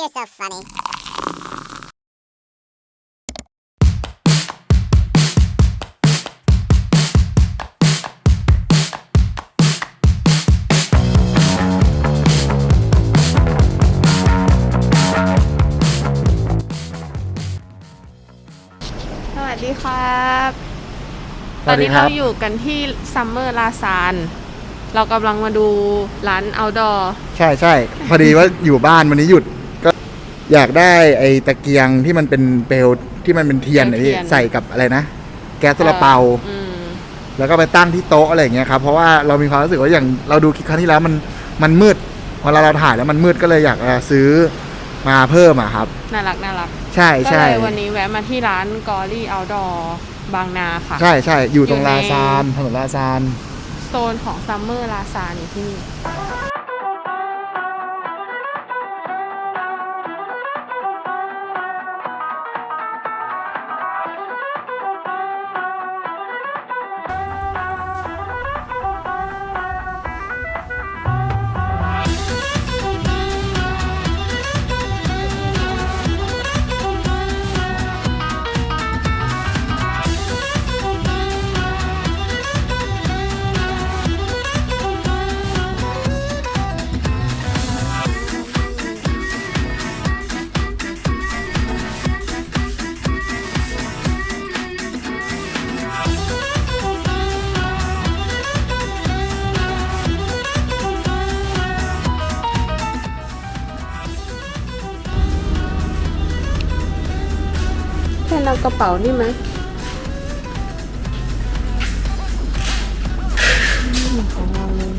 you're so funny. สวัสดีครับสตอวันสดีนี้ครัเราบอยู่กันที่ซัมเมอร์ลาซานเรากำลังมาดูร้าน outdoor ใช่ใช่พอดีว่าอยู่บ้านวันนี้หยุดก็ อยากได้ไอ้ตะเกียงที่มันเป็นเปลวที่มันเป็นเทียนเป็นไอ้เทีที่ยน ใส่กับอะไรนะ แก๊สโซลาเปา อืม แล้วก็ไปตั้งที่โต๊ะอะไรอย่างเงี้ยครับเพราะว่าเรามีความรู้สึกว่าอย่างเราดูคลิปครั้งที่แล้วมันมันมืดพอเราเราถ่ายแล้วมันมืดก็เลยอยากจะซื้อมาเพิ่มอะครับ น่ารักน่ารักใช่ก็ใช่เลยวันนี้แวะมาที่ร้านกอรี่ outdoor บางนาค่ะ ใช่ใช่อยู่ตรงอยู่ใน ลาซานถนนลาซาน โซนของซัมเมอร์ลาซานอยู่ที่นี่ กระเป๋านี่ไหมของเราเลย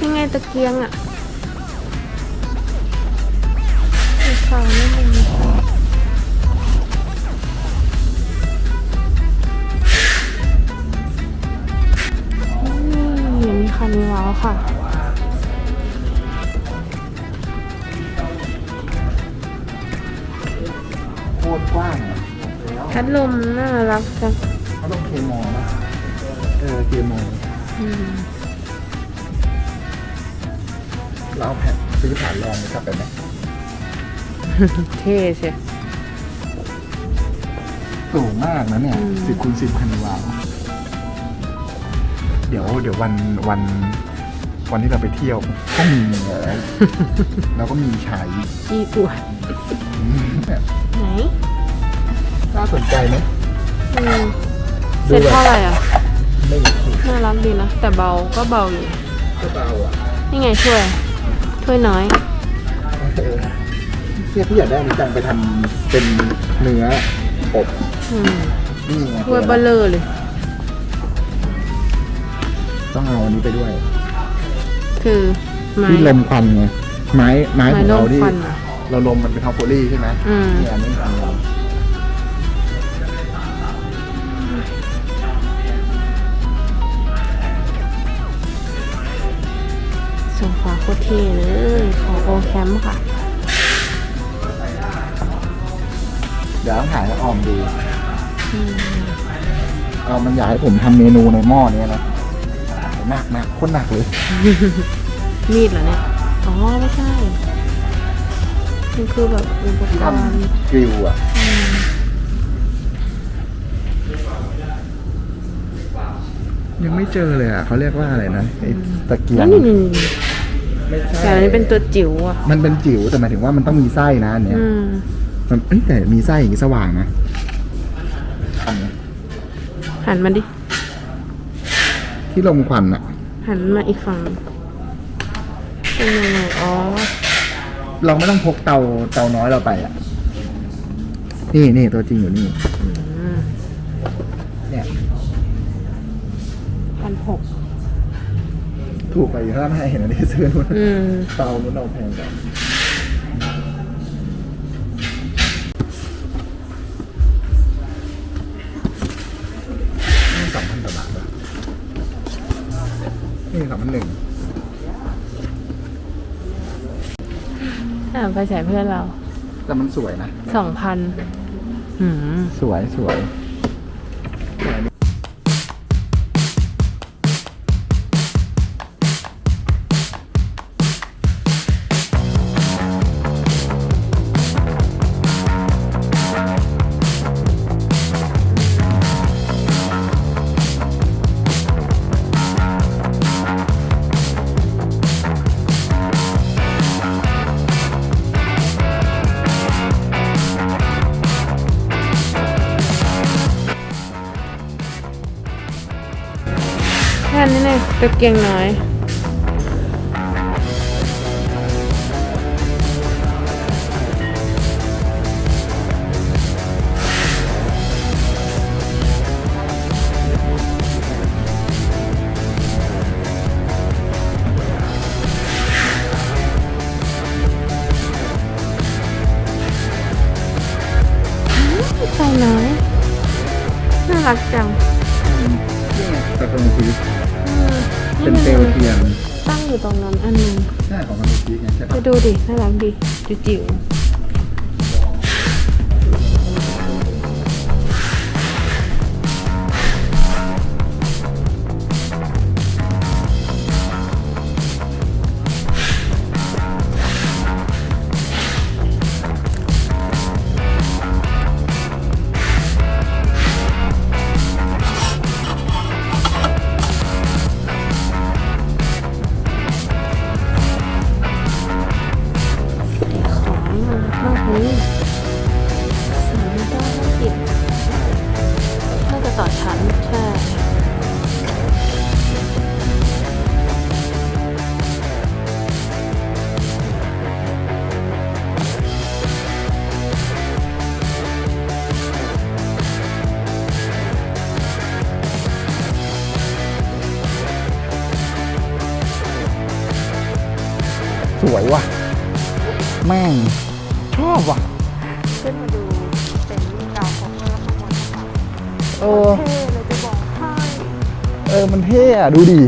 ยังไงตะเกียงอะมีข่าวนิดนึงอืมมีคานิวาวค่ะ ล้วพัดลมน่ารักจังเขาต้องเคมอนะเออเคมออืมเราเอาแผ่นซื้อผ่านรองไปกลับไปไหมเท่ใช่ สูงมากนะเนี่ยอืม สิบคูณสิบคันวาวเดี๋ยวเดี๋ยววันวันวันที่เราไปเที่ยวก็มีแล้ว เราก็มีใช้อีอวดเนี่ยไหน น่าสนใจไหมอืมดูเซ็ตแบบเท่าไหร่อะ ไม่รู้น่ารักดีนะ แต่เบาก็เบาอยู่ ก็เบาอะนี่ไงช่วย ช่วยน้อยเออเนี่ยพี่อยากได้อันนี้จังไปทำเป็นเนื้ออบอืมนี่ไงช่วยเบลเลอร์เลย ต้องเอาอันนี้ไปด้วยคือไม้ ที่ลมควันไงไม้ไม้ไม้ของลเรามที่ควันอะเราลมมันเป็นทอมโพลีใช่ไหมอืม เนี่ยอันนี้อันนี้โซฟา ตรเท่เลยของโอแคมป์ค่ะ เดี๋ยวต้องถ่ายให้ออมดูอืมเอามันอยากให้ผมทำเมนูในหม้อเนี้ยนะหนักหนักโคนหนักเลย มีดเหรอเนี่ย อ๋อ ไม่ใช่ มันคือแบบอุปกที่รทณ์ำกริลอะยังไม่เจอเลยอะเขาเรียกว่าอะไรนะไอ้ตะเกียแล้ง วนี่นี่นี่ไม่แต่ใช่อันนี้เป็นตัวจิ๋วอะ มันเป็นจิ๋วแต่หมายถึงว่ามันต้องมีไส้นะอันเนี้ยอืม มันเอ้ยแต่มีไส้อย่างนี้สว่างนะอันเนี้ยหันมาดิ ที่ลมควันอะหันมาอีกฝั่งเป็นยังไงอ๋อ เราไม่ต้องพกเตาเตาน้อยเราไปอะนี่นี่ตัวจริงอยู่นี่อืมเนี่ยพันหก ถูกไปอยู่ถ้าไม่เห็นอันนี้ซื้อนู่นอืม เตานู้นเราแพงกว่านี่สองพันกว่าบาทป่ะนี่สองพันหนึ่งอ่าไปใส่เพื่อนเราแต่มันสวยนะ สองพันอืม สวยสวยแค่นี้เลยตะเกียงน้อย เป็นเปลวเทียนตั้งอยู่ตรงนั้นอันหนึงใช่ของมันพีชไงใช่ไปปะดูดิ น่ารักดิจิ๋วๆ ชอบว่ะ ขึ้นมาดูเป็นดาวของเราข้างบนค่ะเออ เท่เลยจะบอกให้เออ มันเท่อะดูดิ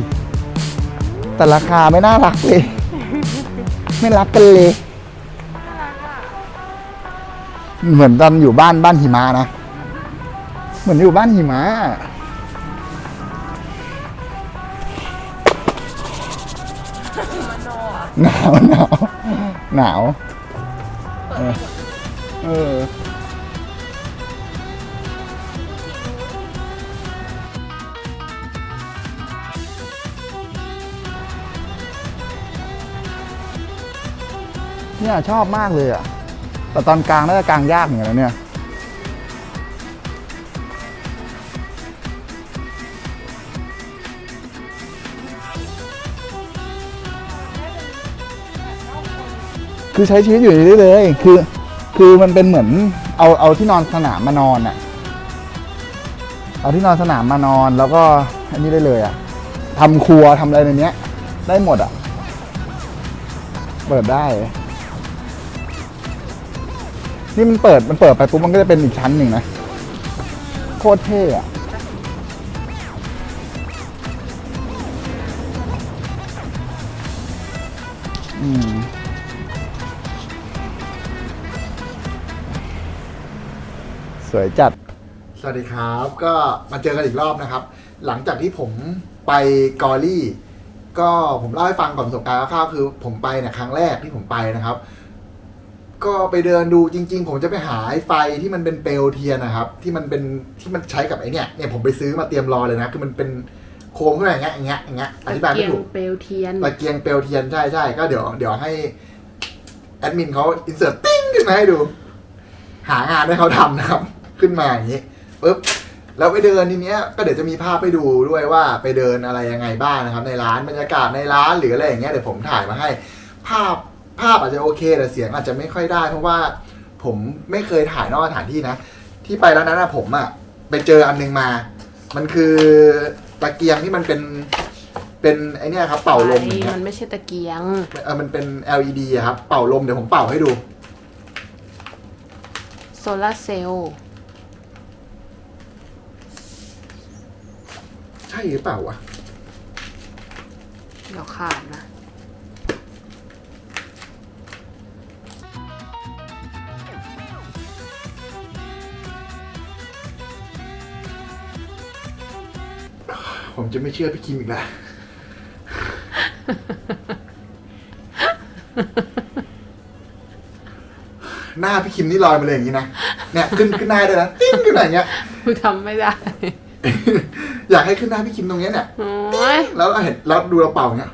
แต่ราคาไม่น่ารักเลย ไม่รักกันเลยเหมือนตอนอยู่บ้านบ้านหิมะนะ เหมือนอยู่บ้านหิมะ หนาวหนาวหนาว เออเนี่ยชอบมากเลยอะ แต่ตอนกลางน่าจะกลางยากเหมือนกันนะเนี่ย คือใช้ชีวิตอยู่ในนี้เลย คือ คือมันเป็นเหมือนเอาเอาที่นอนสนามมานอนอะ เอาที่นอนสนามมานอนแล้วก็อันนี้ได้เลยอะทำครัวทำอะไรในเนี้ย ได้หมดอะ เปิดได้ นี่มันเปิดมันเปิดไปปุ๊บมันก็จะเป็นอีกชั้นหนึ่งนะ โคตรเท่อะ สวยจัด สวัสดีครับ ก็มาเจอกันอีกรอบนะครับ หลังจากที่ผมไปกอรี่ ก็ผมเล่าให้ฟังก่อนประสบการณ์คร่าวๆคือผมไปเนี่ยครั้งแรกที่ผมไปนะครับ ก็ไปเดินดูจริง ๆ ผมจะไปหาไอ้ไฟที่มันเป็นเปลวเทียนนะครับ ที่มันเป็นที่มันใช้กับไอ้เนี่ยเนี่ยผมไปซื้อมาเตรียมรอเลยนะคือมันเป็นโคมขึ้นมาอย่างเงี้ยอย่างเงี้ยอย่างเงี้ยอตะธิบายเกีไม่ยงถูกเปลวเทียน ตะเกียงเปลวเทียนใช่ใช่ก็เดี๋ยวเดี๋ยวให้แอดมินเขาอินเสิร์ตติ้งขึ้นมาให้ดู หางานให้เขาทำนะครับ ขึ้นมาอย่างนี้ปุ๊บแล้วไปเดินทีเนี้ยก็เดี๋ยวจะมีภาพไปดูด้วยว่าไปเดินอะไรยังไงบ้างนะครับ ในร้านบรรยากาศในร้านหรืออะไรอย่างเงี้ยเดี๋ยวผมถ่ายมาให้ ภาพภาพอาจจะโอเคแต่เสียงอาจจะไม่ค่อยได้ เพราะว่าผมไม่เคยถ่ายนอกสถานที่นะ ที่ไปแล้วนั้นนะผมอะไปเจออันนึงมา มันคือตะเกียงที่มันเป็นเป็นไอเนี้ยครับ เป่าลมอย่างเงี้ยมันไม่ใช่ตะเกียงเออมันเป็น LED อะครับ เป่าลมเดี๋ยวผมเป่าให้ดูโซลาร์เซลล์ ใช่หรือเปล่าวะเดี๋ยวขาดนะ ผมจะไม่เชื่อพี่คิมอีกแล้ว หน้าพี่คิมนี่ลอยมาเลยอย่างนี้นะ เนี่ย ขึ้นขึ้นหน้าด้วยนะ ติ้งขึ้นมาอย่างเงี้ยคือทำไม่ได้ อยากให้ขึ้นหน้าพี่คิมตรงเนี้ยเนี่ย โอ้ยแล้วเราเห็นแล้วดูเราเป่าอย่างเงี้ย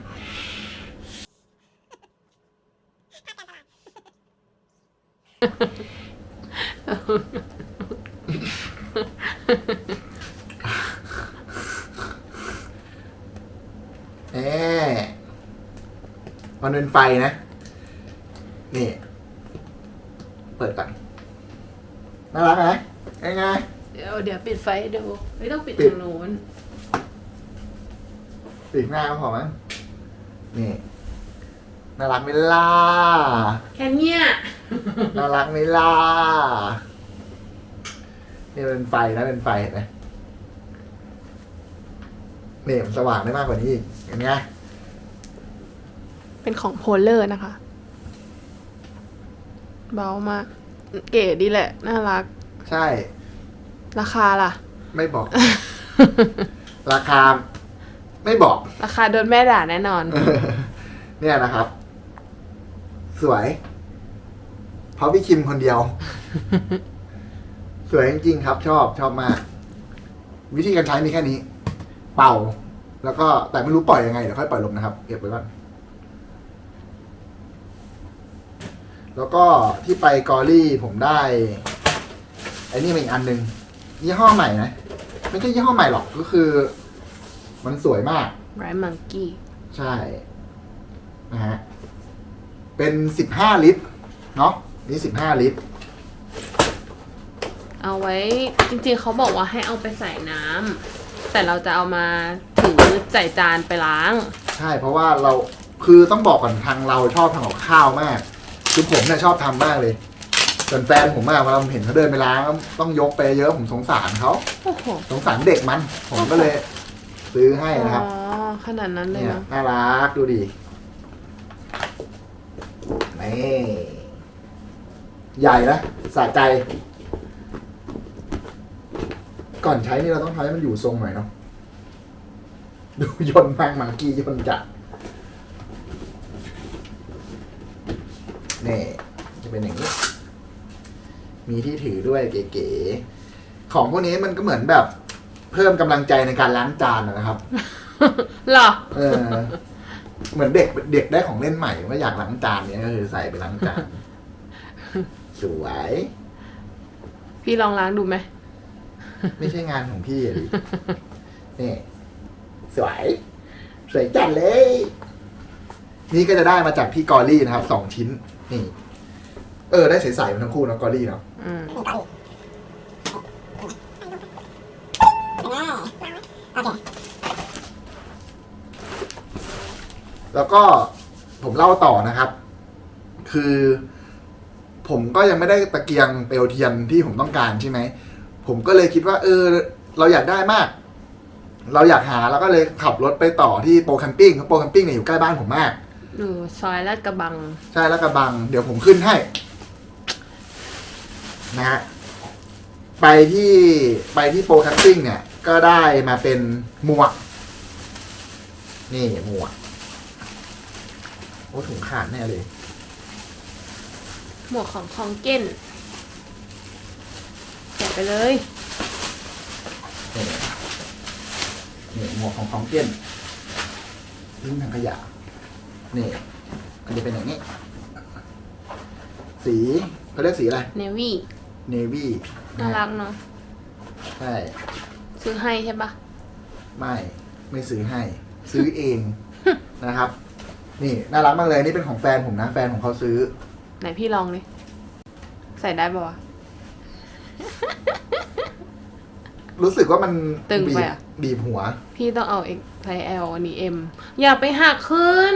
แหมมันเป็นไฟนะ นี่ เปิดก่อนน่ารักไหมยังไง เดี๋ยว เดี๋ยวปิดไฟให้ดูไม่ต้องปิดปิดทางนู้นปิดหน้าก็พอมั้งนี่ น่ารักไหมล่ะ แค่เนี้ยน่ารักไหมล่ะ นี่เป็นไฟนะเป็นไฟเห็นไหมนี่มันสว่างได้มากกว่านี้อีกเห็นไงเป็นของโพลเลอร์นะคะ เบามาก เก๋ดีแหละ น่ารัก ใช่ ราคาล่ะ ไม่บอก ราคา ไม่บอก ราคาโดนแม่ด่าแน่นอน เนี่ยนะครับ สวย เพราะพี่คิมคนเดียว สวยจริงๆครับ ชอบชอบมาก วิธีการใช้มีแค่นี้ เป่า แล้วก็แต่ไม่รู้ปล่อยยังไงเดี๋ยวค่อยปล่อยลมนะครับเก็บไว้ก่อนแล้วก็ที่ไปกอรี่ผมได้ไอ้นี่มาอีกอันหนึ่ง ยี่ห้อใหม่นะ ไม่ใช่ยี่ห้อใหม่หรอกก็คือ มันสวยมาก ไรมังกี้ใช่นะฮะเป็นสิบห้าลิตร เนาะนี่สิบห้าลิตร เอาไว้จริงๆเขาบอกว่าให้เอาไปใส่น้ำแต่เราจะเอามาถือใส่จานไปล้าง ใช่เพราะว่าเราคือต้องบอกก่อนทางเราชอบทำกับข้าวมาก คือผมเนี่ยชอบทำมากเลย ส่วนแฟนผมอะเวลาผมเห็นเขาเดินไปล้างต้องยกไปเยอะผมสงสารเขาโอ้โหสงสารเด็กมัน ผมก็เลยซื้อให้นะครับ อ๋อขนาดนั้นเลยเนี่ยนะน่ารักดูดินี่ใหญ่นะสะใจ ก่อนใช้นี่เราต้องทำให้มันอยู่ทรงหน่อยเนาะดูยนต์มากมังกี้ยนต์จัดนี่จะเป็นอย่างนี้ มีที่ถือด้วยเก๋ๆของพวกนี้มันก็เหมือนแบบเพิ่มกำลังใจในการล้างจานอะนะครับเหรอเออเหมือนเด็กเด็กได้ของเล่นใหม่ว่าอยากล้างจานเนี่ยก็คือใส่ไปล้างจานสวย พี่ลองล้างดูไหมไม่ใช่งานของพี่อะดินี่สวย สวยจัดเลย นี่ก็จะได้มาจากพี่กอรี่นะครับสองชิ้น นี่ เออได้ใสๆมันทั้งคู่เนอะกอรี่เนาะอืมแล้วก็ผมเล่าต่อนะครับ คือ ผมก็ยังไม่ได้ตะเกียงเปลวเทียนที่ผมต้องการใช่ไหม ผมก็เลยคิดว่า เออ เราอยากได้มาก เราอยากหาแล้วก็เลยขับรถไปต่อที่โปรแคมปิ้งเพราะโปรแคมปิ้งเนี่ยอยู่ใกล้บ้านผมมากอยู่ซอยลาดกระบัง ใช่แล้วกระบัง เดี๋ยวผมขึ้นให้ นะฮะไปที่ไปที่โปรแคมปิ้งเนี่ย ก็ได้มาเป็นหมวก นี่หมวก โอ้ถุงขาดแน่เลย หมวกของคองเก้นแกะไปเลย นี่นี่หมวกของของเกี้ยนทิ้งถังขยะ นี่มันจะเป็นอย่างนี้ สีเขาเรียกสีอะไร เนวี่ เนวี่น่ารักเนาะใช่ซื้อให้ใช่ปะไม่ไม่ซื้อให้ ซื้อเองนะครับ นี่น่ารักมากเลยนี่เป็นของแฟนผมนะ แฟนของเขาซื้อ ไหนพี่ลองดิใส่ได้ปะวะ รู้สึกว่ามันตึงบีไปบอะบีบหัว พี่ต้องเอาเอกไซส์ L อันนี้ M อย่าไปหักขึ้น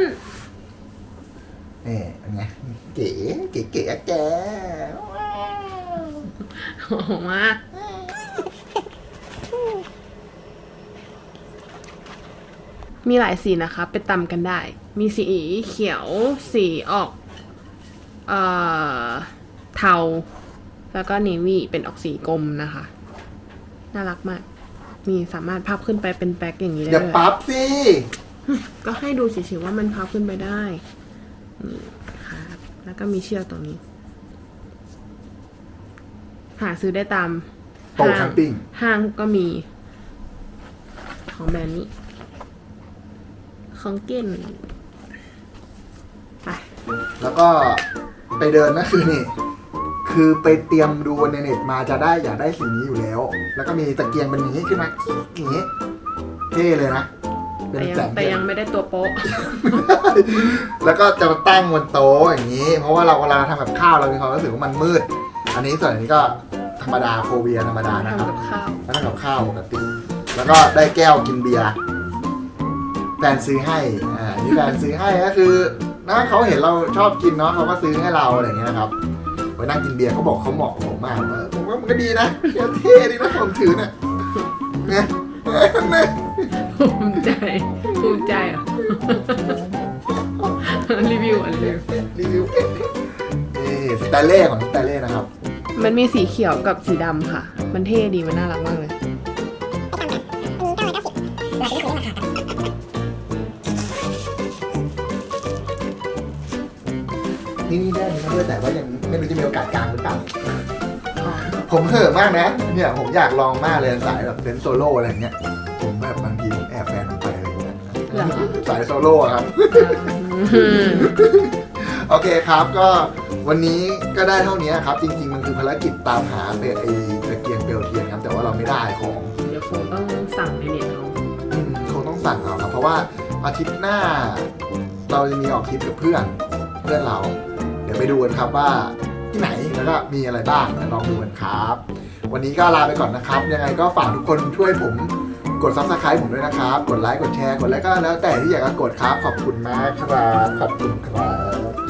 นี่เป็นไงเก๋เก๋เก๋อะแกว้าว ออกมามีหลายสีนะคะ ไปตำกันได้ มีสีเขียวสีออก เอ่อ เทา แล้วก็เนวี่เป็นออกสีกลมนะคะ น่ารักมากนี่สามารถพับขึ้นไปเป็นแบ็คอย่างนี้ได้อย่าเลยปั๊บสิก็ให้ดูเฉยๆว่ามันพับขึ้นไปได้ นี่ครับแล้วก็มีเชือกตรงนี้ หาซื้อได้ตามโปรแคมปิ้ง ห้างก็มี ของแบรนด์นี้ ของเก้นไปแล้วก็ไปเดินนะคือนี่ คือไปเตรียมดูในเน็ตมาจะได้อยากได้สีนี้อยู่แล้ว แล้วก็มีตะเกียงเป็นอย่างนี้ขึ้นมาอย่างนี้เท่เลยนะเป็แต่นยังแสงแต่เทียยันงไม่ได้ตัวโป๊ะ แล้วก็จะมาตั้งบนโต๊ะอย่างนี้ เพราะว่าเราเวลาทำกับข้าวเรามีความรู้สึกว่ามันมืด อันนี้ส่วนอันนี้ก็ ธรรมดาโคเวียธรรมดานะครับทำกับข้าวแล้วทำกับข้าวปกติ แล้วก็ได้แก้วกินเบียร์แฟนซื้อให้ อ่าอันนี่แฟนซื้อให้ก็คือนะเขาเห็นเราชอบกินเนาะเขาก็ซื้อให้เราอะไรอย่างเงี้ยนะครับไปนั่งกินเบียร์เขาบอกเขาเหมาะกับผมมากว่าผมว่ามันก็ดีนะเท่ดีนะผมถือเนี่ยเนี่ยเนี่ยภูมิใจภูมิใจเหรอะรีวิวอะรีวิวรีวิวนี่สไตล์เล่ของสไตล์เล่นะครับ มันมีสีเขียวกับสีดำค่ะ มันเท่ดี มันน่ารักมากเลยนี่นี่ได้นี่ด้วยแต่ว่ายังไม่รู้จะมีโอกาสกลางหรือเปล่า ผมเห่อะมากนะ เนี่ย ผมอยากลองมากเลยสายแบบเป็นโซโล่อะไรอย่างเงี้ย ผมแบบบางทีผมแอบแฟนผมไปอะไรอย่างเงี้ยเหรอ สายโซโล่อะครับอืมโอเคครับก็วันนี้ก็ได้เท่านี้ครับ จริงๆมันคือ ภารกิจตามหาเปลไอตะเกียงเปลวเทียนครับแต่ว่าเราไม่ได้ของเดี๋ยวคงต้องสั่งในเน็ตเอาอืมคงต้องสั่งเอาครับเพราะว่าอาทิตย์หน้า เราจะมีออกทริปกับเพื่อนเพื่อนเรา เดี๋ยวไปดูกันครับว่าที่ไหนแล้วก็มีอะไรบ้างลองดูกันครับ วันนี้ก็ลาไปก่อนนะครับ ยังไงก็ฝากทุกคนช่วยผมกด subscribe ผมด้วยนะครับ กดไลค์ กดแชร์ กดอะไรก็แล้วแต่ที่อยากจะกดครับ ขอบคุณมากครับ ขอบคุณครับ